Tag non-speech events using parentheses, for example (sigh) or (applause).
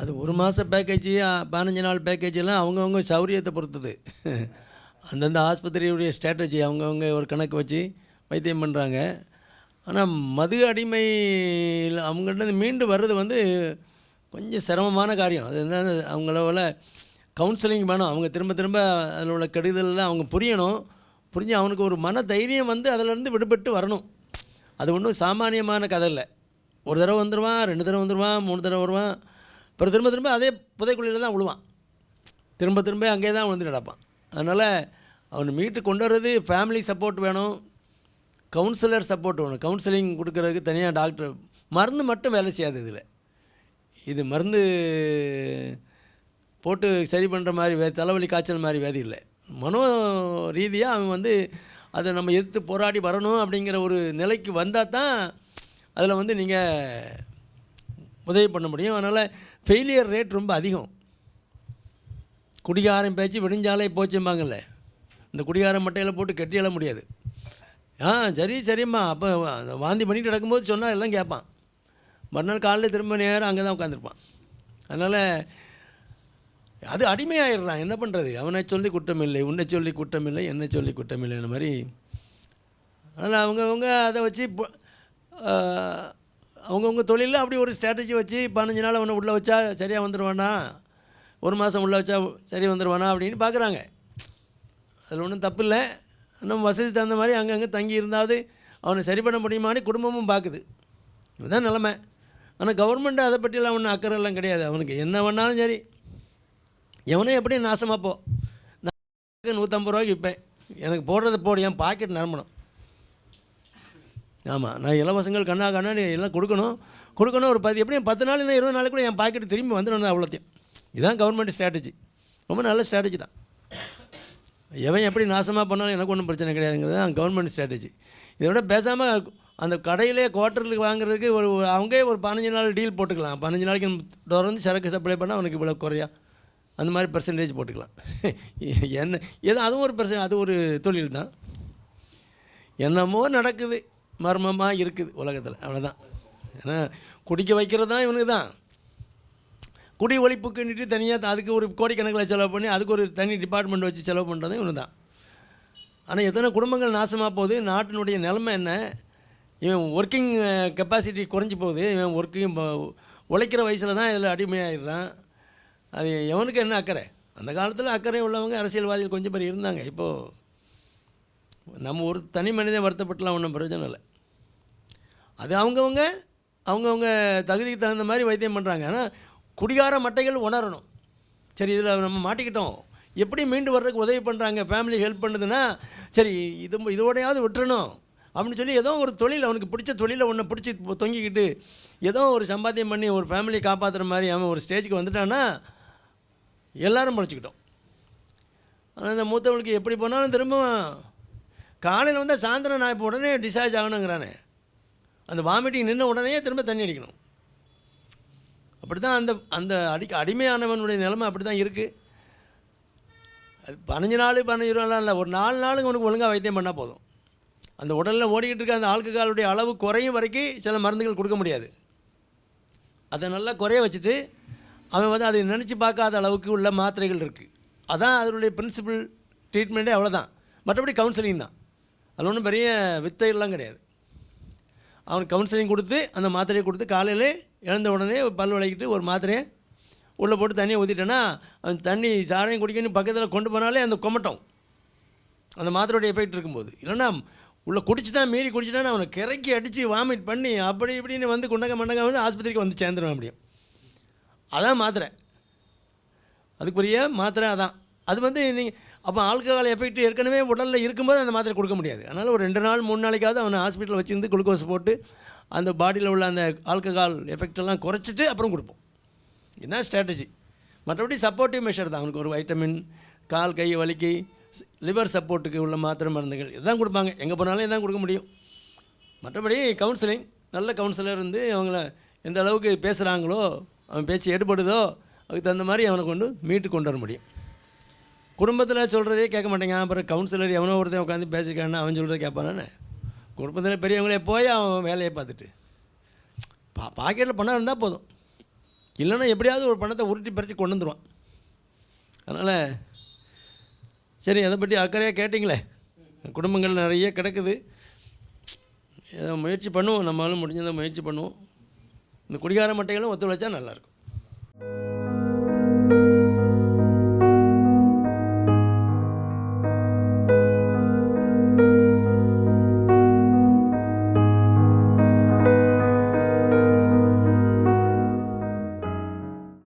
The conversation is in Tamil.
அது ஒரு மாத பேக்கேஜ் பதினஞ்சு நாள் பேக்கேஜ் எல்லாம் அவங்கவுங்க சௌரியத்தை பொறுத்தது. அந்தந்த ஆஸ்பத்திரியுடைய ஸ்ட்ராட்டஜி அவங்கவுங்க ஒரு கணக்கு வச்சு வைத்தியம் பண்ணுறாங்க ஆனால் மது அடிமையில் அவங்கள்ட்ட மீண்டு வர்றது வந்து கொஞ்சம் சிரமமான காரியம். அது என்ன அவங்களோட கவுன்சிலிங் வேணும். அவங்க திரும்ப திரும்ப அதில் உள்ள கெடுதலெல்லாம் அவங்க புரியணும். புரிஞ்சு அவனுக்கு ஒரு மன தைரியம் வந்து அதிலேருந்து விடுபட்டு வரணும். அது ஒன்றும் சாமானியமான கதை இல்லை. ஒரு தடவை வந்துடுவான் ரெண்டு தடவை வந்துடுவான் மூணு தடவை வருவான். அப்புறம் திரும்ப திரும்ப அதே புதைக்குழியில் தான் விழுவான். திரும்ப திரும்ப அங்கேயே தான் விழுந்து கிடப்பான். அதனால் அவனை மீட்டு கொண்டு வர்றது ஃபேமிலி சப்போர்ட் வேணும். கவுன்சிலர் சப்போர்ட் வேணும். கவுன்சிலிங் கொடுக்குறதுக்கு தனியாக டாக்டர் மருந்து மட்டும் வேலை செய்யாது இதில். இது மருந்து போட்டு சரி பண்ணுற மாதிரி வே தலைவலி காய்ச்சல் மாதிரி வேதி இல்லை. மனோ ரீதியாக அவன் வந்து அதை நம்ம எதிர்த்து போராடி வரணும் அப்படிங்கிற ஒரு நிலைக்கு வந்தால் தான் அதில் வந்து நீங்கள் உதவி பண்ண முடியும். அதனால் ஃபெயிலியர் ரேட் ரொம்ப அதிகம். குடிகாரம் பேச்சு விடிஞ்சாலே போச்சும்பாங்கல்ல. இந்த குடிகாரம் மட்டையில் போட்டு கெட்டி எழ முடியாது. ஆ சரி சரிம்மா. அப்போ அந்த வாந்தி பண்ணிட்டு நடக்கும்போது சொன்னால் எல்லாம் கேட்பான். மறுநாள் காலையில் திரும்ப நேரம் அங்கே தான் உட்காந்துருப்பான் அதனால் அது அடிமையாயிடுறான். என்ன பண்ணுறது அவனை சொல்லி குற்றமில்லை உன்னை சொல்லி குற்றமில்லை என்னை சொல்லி குற்றமில்லைன்ற மாதிரி. அதனால் அவங்கவுங்க அதை வச்சு அவங்கவுங்க தொழிலில் அப்படி ஒரு ஸ்ட்ராட்டஜி வச்சு பதினஞ்சு நாள் அவனை உள்ளே வச்சா சரியாக வந்துடுவானா ஒரு மாதம் உள்ளே வச்சா சரி வந்துடுவானா அப்படின்னு பார்க்குறாங்க அதில் ஒன்றும் தப்பு இல்லை. நம்ம வசதி தகுந்த மாதிரி அங்கங்கே தங்கி இருந்தாவது அவனை சரி பண்ண முடியுமான்னு குடும்பமும் பார்க்குது இதுதான் நிலமை. ஆனால் கவர்மெண்ட்டை அதை பற்றிலாம் ஒன்றும் அக்கறையெல்லாம் கிடையாது. அவனுக்கு என்ன பண்ணாலும் சரி. எவனே எப்படியும் நாசமாக போ. நான் நூற்றம்பது ரூபாய்க்கு விற்பேன். எனக்கு போடுறத போடு என் பாக்கெட் நிரம்பணும். ஆமாம் நான் இலவசங்கள் கண்ணா கண்ணா எல்லாம் கொடுக்கணும். கொடுக்கணும் ஒரு பத்து எப்படியும் பத்து நாள் இருந்தால் இருபது கூட என் பாக்கெட் திரும்பி வந்துடணும் அவ்வளோத்தையும். இதுதான் கவர்மெண்ட் ஸ்ட்ராட்டஜி ரொம்ப நல்ல ஸ்ட்ராட்டஜி தான். எவன் எப்படி நாசமாக பண்ணாலும் எனக்கு ஒன்றும் பிரச்சனை கிடையாதுங்கிறது தான் கவர்மெண்ட் ஸ்ட்ராட்டஜி இதை விட பேசாமல் அந்த கடையிலே குவார்ட்டருக்கு வாங்குறதுக்கு ஒரு அவங்கே ஒரு பதினஞ்சு நாள் டீல் போட்டுக்கலாம். பதினஞ்சு நாளைக்கு தொடர்ந்து சரக்கு சப்ளை பண்ணால் அவனுக்கு இவ்வளோ குறையா? அந்த மாதிரி பர்சன்டேஜ் போட்டுக்கலாம். (laughs) என்ன ஏதோ அதுவும் ஒரு பர்சன் அது ஒரு தொழில் தான். என்னமோ நடக்குது. மர்மமாக இருக்குது உலகத்தில். அவ்வளோதான் ஏன்னா குடிக்க வைக்கிறது தான் இவனுக்கு தான். குடி ஒழிப்புக்குன்னுட்டு தனியாக அதுக்கு ஒரு கோடிக்கணக்கில் செலவு பண்ணி அதுக்கு ஒரு தனி டிபார்ட்மெண்ட் வச்சு செலவு பண்ணுறது இவனு தான். ஆனால் எத்தனை குடும்பங்கள் நாசமாக போகுது நாட்டினுடைய நிலைமை என்ன? இவன் ஒர்க்கிங் கெப்பாசிட்டி குறைஞ்சி போகுது இவன் ஒர்க்கிங் உழைக்கிற வயசில் தான் இதில் அடிமையாகிடுறான் அது எவனுக்கு என்ன அக்கறை? அந்த காலத்தில் அக்கறை உள்ளவங்க அரசியல்வாதிகள் கொஞ்சம் பேர் இருந்தாங்க. இப்போது நம்ம ஒரு தனி மனிதன் வருத்தப்பட்டலாம் ஒன்றும் பிரயோஜனம் இல்லை. அது அவங்கவுங்க அவங்கவுங்க தகுதிக்கு தகுந்த மாதிரி வைத்தியம் பண்ணுறாங்க ஆனால் குடிகார மட்டைகள் உணரணும். சரி இதில் நம்ம மாட்டிக்கிட்டோம். எப்படி மீண்டு வர்றதுக்கு உதவி பண்ணுறாங்க ஃபேமிலி ஹெல்ப் பண்ணுதுன்னா சரி இது இதோடையாவது விட்டுறணும். அப்படின்னு சொல்லி ஏதோ ஒரு தொழில் அவனுக்கு பிடிச்ச தொழிலை ஒன்று பிடிச்சி தொங்கிக்கிட்டு ஏதோ ஒரு சம்பாத்தியம் பண்ணி ஒரு ஃபேமிலியை காப்பாற்றுற மாதிரி அவன் ஒரு ஸ்டேஜுக்கு வந்துட்டான்னா எல்லோரும் படிச்சுக்கிட்டோம் ஆனால் இந்த மூத்தவளுக்கு எப்படி போனாலும் திரும்பவும் காலையில் வந்தால் சாயந்தரம் நான் இப்போ உடனே டிஸ்சார்ஜ் ஆகணுங்கிறானே. அந்த வாமிட்டிங் நின்ன உடனே திரும்ப தண்ணி அடிக்கணும். அப்படி தான் அந்த அந்த அடி அடிமையானவனுடைய நிலைமை அப்படி தான் இருக்குது அது பதினஞ்சு நாள் பதினஞ்சு நாள் இல்லை ஒரு நாலு நாளுக்கு அவனுக்கு ஒழுங்காக வைத்தியம் பண்ணால் போதும். அந்த உடலில் ஓடிக்கிட்டு இருக்க அந்த ஆல்கஹாலுடைய அளவு குறையும் வரைக்கும் சில மருந்துகள் கொடுக்க முடியாது. அதை நல்லா குறைய வச்சுட்டு அவன் வந்து அதை நினச்சி பார்க்காத அளவுக்கு உள்ள மாத்திரைகள் இருக்குது அதான் அதனுடைய பிரின்சிபல் ட்ரீட்மெண்ட்டே அவ்வளோதான் மற்றபடி கவுன்சிலிங் தான். அதில் ஒன்றும் பெரிய வித்தைகள்லாம் கிடையாது. அவனுக்கு கவுன்சிலிங் கொடுத்து அந்த மாத்திரையை கொடுத்து காலையில் எழுந்த உடனே பல் விளக்கிட்டு ஒரு மாத்திரையை உள்ளே போட்டு தண்ணியை ஊற்றிட்டேன்னா அவன் தண்ணி சாரையும் குடிக்கணும் பக்கத்தில் கொண்டு போனாலே அந்த கொமட்டும். அந்த மாத்திரையோட எஃபெக்ட் இருக்கும்போது. இல்லைன்னா உள்ளே குடிச்சிட்டா மீறி குடிச்சிட்டான்னு அவனை கிறக்கி அடித்து வாமிட் பண்ணி அப்படி இப்படின்னு வந்து குண்டக மண்டங்க வந்து ஆஸ்பத்திரிக்கு வந்து சேர்ந்துருவான் அப்படியும் அதான் மாத்திரை. அதுக்குரிய மாத்திரை அதான். அது வந்து நீங்கள் அப்போ ஆல்கஹால் எஃபெக்ட் ஏற்கனவே உடலில் இருக்கும்போது அந்த மாத்திரை கொடுக்க முடியாது. அதனால் ஒரு ரெண்டு நாள் மூணு நாளைக்காவது அவனை ஹாஸ்பிட்டலில் வச்சுருந்து குளுக்கோஸ் போட்டு அந்த பாடியில் உள்ள அந்த ஆல்கஹால் எஃபெக்ட் எல்லாம் குறைச்சிட்டு அப்புறம் கொடுப்போம். இதுதான் ஸ்ட்ராட்டஜி மற்றபடி சப்போர்ட்டிவ் மெஷர் தான். அவனுக்கு ஒரு வைட்டமின் கால் கை வலிக்கு லிவர் சப்போர்ட்டுக்கு உள்ள மாத்திரை மருந்துகள். இதுதான் கொடுப்பாங்க. எங்கே போனாலும் இதான் கொடுக்க முடியும். மற்றபடி கவுன்சிலிங் நல்ல கவுன்சிலர் இருந்து அவங்கள எந்த அளவுக்கு பேசுகிறாங்களோ அவன் பேச்சு எடுபடுதோ அதுக்கு தகுந்த மாதிரி அவனை கொண்டு மீட்டு கொண்டு வர முடியும். குடும்பத்தில் சொல்கிறதே கேட்க மாட்டேங்க. அப்புறம் கவுன்சிலர் எவனோ ஒருத்தன் உட்காந்து பேசிக்கான்னு அவன் சொல்கிறத கேட்பானே. குடும்பத்தில் பெரியவங்களே போய் அவன் வேலையை பார்த்துட்டு. பா பாக்கெட்டில் பணம் இருந்தால் போதும். இல்லைன்னா எப்படியாவது ஒரு பணத்தை உருட்டி பரட்டி கொண்டு வந்துடுவான் அதனால் சரி அதை பற்றி அக்கறையாக கேட்டிங்களே? குடும்பங்கள் நிறைய கிடக்குது. ஏதோ முயற்சி பண்ணுவோம். நம்மளாலும் முடிஞ்சதை முயற்சி பண்ணுவோம். இந்த குடிகார மட்டைகளும் ஒத்துழைச்சா நல்லாயிருக்கும்